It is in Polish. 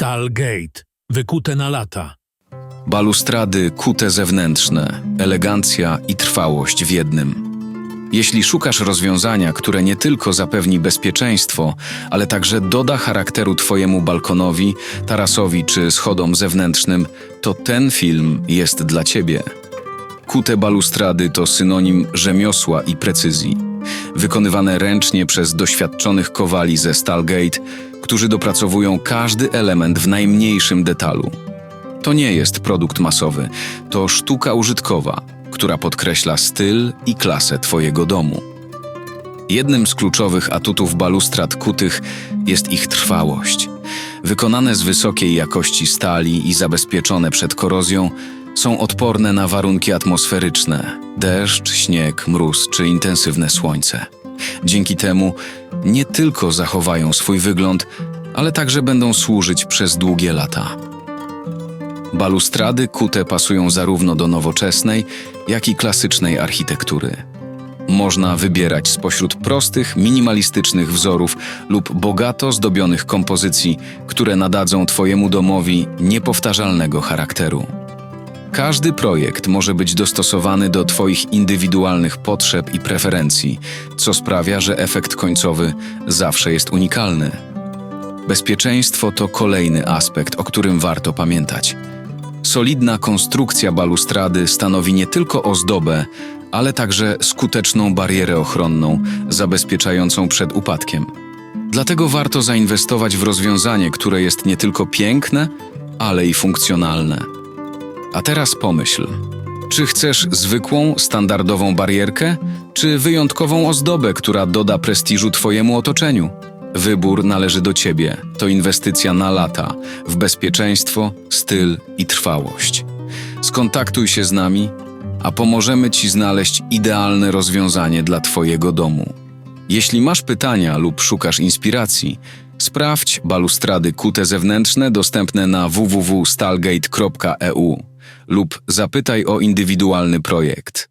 Stalgate, wykute na lata. Balustrady kute zewnętrzne, elegancja i trwałość w jednym. Jeśli szukasz rozwiązania, które nie tylko zapewni bezpieczeństwo, ale także doda charakteru Twojemu balkonowi, tarasowi czy schodom zewnętrznym, to ten film jest dla Ciebie. Kute balustrady to synonim rzemiosła i precyzji. Wykonywane ręcznie przez doświadczonych kowali ze Stalgate, którzy dopracowują każdy element w najmniejszym detalu. To nie jest produkt masowy, to sztuka użytkowa, która podkreśla styl i klasę Twojego domu. Jednym z kluczowych atutów balustrad kutych jest ich trwałość. Wykonane z wysokiej jakości stali i zabezpieczone przed korozją, są odporne na warunki atmosferyczne deszcz, śnieg, mróz czy intensywne słońce. Dzięki temu nie tylko zachowają swój wygląd, ale także będą służyć przez długie lata. Balustrady kute pasują zarówno do nowoczesnej, jak i klasycznej architektury. Można wybierać spośród prostych, minimalistycznych wzorów lub bogato zdobionych kompozycji, które nadadzą Twojemu domowi niepowtarzalnego charakteru. Każdy projekt może być dostosowany do Twoich indywidualnych potrzeb i preferencji, co sprawia, że efekt końcowy zawsze jest unikalny. Bezpieczeństwo to kolejny aspekt, o którym warto pamiętać. Solidna konstrukcja balustrady stanowi nie tylko ozdobę, ale także skuteczną barierę ochronną, zabezpieczającą przed upadkiem. Dlatego warto zainwestować w rozwiązanie, które jest nie tylko piękne, ale i funkcjonalne. A teraz pomyśl, czy chcesz zwykłą, standardową barierkę, czy wyjątkową ozdobę, która doda prestiżu Twojemu otoczeniu? Wybór należy do Ciebie. To inwestycja na lata w bezpieczeństwo, styl i trwałość. Skontaktuj się z nami, a pomożemy Ci znaleźć idealne rozwiązanie dla Twojego domu. Jeśli masz pytania lub szukasz inspiracji, sprawdź balustrady kute zewnętrzne dostępne na www.stalgate.eu lub zapytaj o indywidualny projekt.